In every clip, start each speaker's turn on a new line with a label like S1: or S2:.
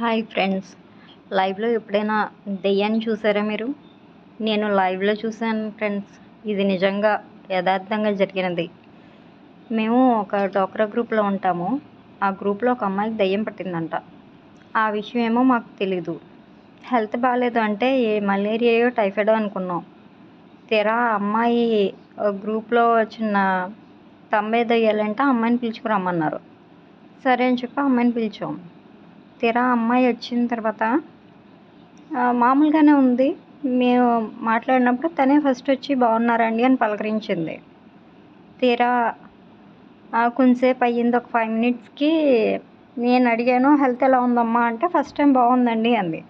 S1: Hi friends లైవ్లో ఎప్పుడైనా దెయ్యాన్ని చూసారా మీరు? నేను లైవ్లో చూశాను ఫ్రెండ్స్ ఇది నిజంగా యథార్థంగా జరిగినది. మేము ఒక డోక్రా గ్రూప్లో ఉంటాము. ఆ గ్రూప్లో ఒక అమ్మాయికి దెయ్యం పట్టిందంట. ఆ విషయం ఏమో మాకు తెలీదు. హెల్త్ బాగాలేదు అంటే ఏ మలేరియాయో టైఫాయిడో అనుకున్నాం. తీరా అమ్మాయి గ్రూప్లో చిన్న తంబే దెయ్యాలంటే ఆ అమ్మాయిని పిలుచుకురమ్మన్నారు. సరే అని చెప్పి అమ్మాయిని పిలిచాం. తీరా అమ్మాయి వచ్చిన తర్వాత మామూలుగానే ఉంది. మేము మాట్లాడినప్పుడు తనే ఫస్ట్ వచ్చి బాగున్నారండి అని పలకరించింది. తీరా కొంచెంసేపు కొంతసేపు అయ్యింది ఒక ఫైవ్ మినిట్స్కి నేను అడిగాను హెల్త్ ఎలా ఉందమ్మా అంటే ఫస్ట్ టైం బాగుందండి అంది.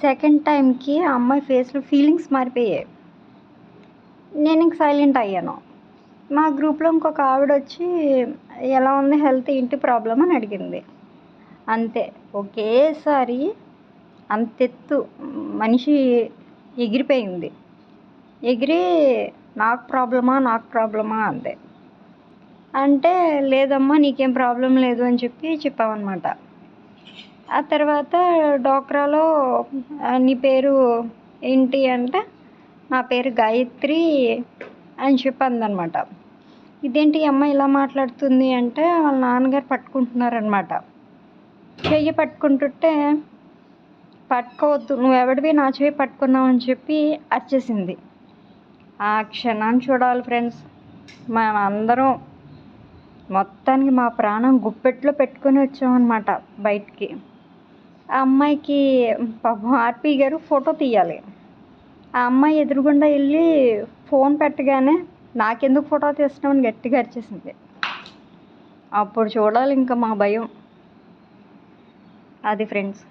S1: సెకండ్ టైంకి ఆ అమ్మాయి ఫేస్లో ఫీలింగ్స్ మారిపోయాయి. నేను ఇంక సైలెంట్ అయ్యాను. మా గ్రూప్లో ఇంకొక ఆవిడ వచ్చి ఎలా ఉంది హెల్త్ ఏంటి ప్రాబ్లం అని అడిగింది. అంతే. ఒకేసారి అంతెత్తు మనిషి ఎగిరిపోయింది. ఎగిరి నాకు ప్రాబ్లమా నాకు ప్రాబ్లమా అంతే. అంటే లేదమ్మా నీకేం ప్రాబ్లం లేదు అని చెప్పి చెప్పామన్నమాట. ఆ తర్వాత డోక్రాలో నీ పేరు ఏంటి అంటే నా పేరు గాయత్రి అని చెప్పి అందనమాట ఇదేంటి అమ్మ ఇలా మాట్లాడుతుంది అంటే వాళ్ళ నాన్నగారు పట్టుకుంటున్నారనమాట చెయ్యి పట్టుకుంటుంటే పట్టుకోవద్దు నువ్వు ఎవడివి నా చెయ్యి పట్టుకున్నావు అని చెప్పి అరిచేసింది. ఆ క్షణాన్ని చూడాలి ఫ్రెండ్స్. మనం అందరం మొత్తానికి మా ప్రాణం గుప్పెట్లో పెట్టుకొని వచ్చామన్నమాట బయటికి. ఆ అమ్మాయికి పాపం ఆర్పి గారు ఫోటో తీయాలి. ఆ అమ్మాయి ఎదురుగుండా వెళ్ళి ఫోన్ పెట్టగానే నాకెందుకు ఫోటో తీస్తున్నామని గట్టిగా అరిచేసింది. అప్పుడు చూడాలి ఇంకా మా భయం. అది ఫ్రెండ్స్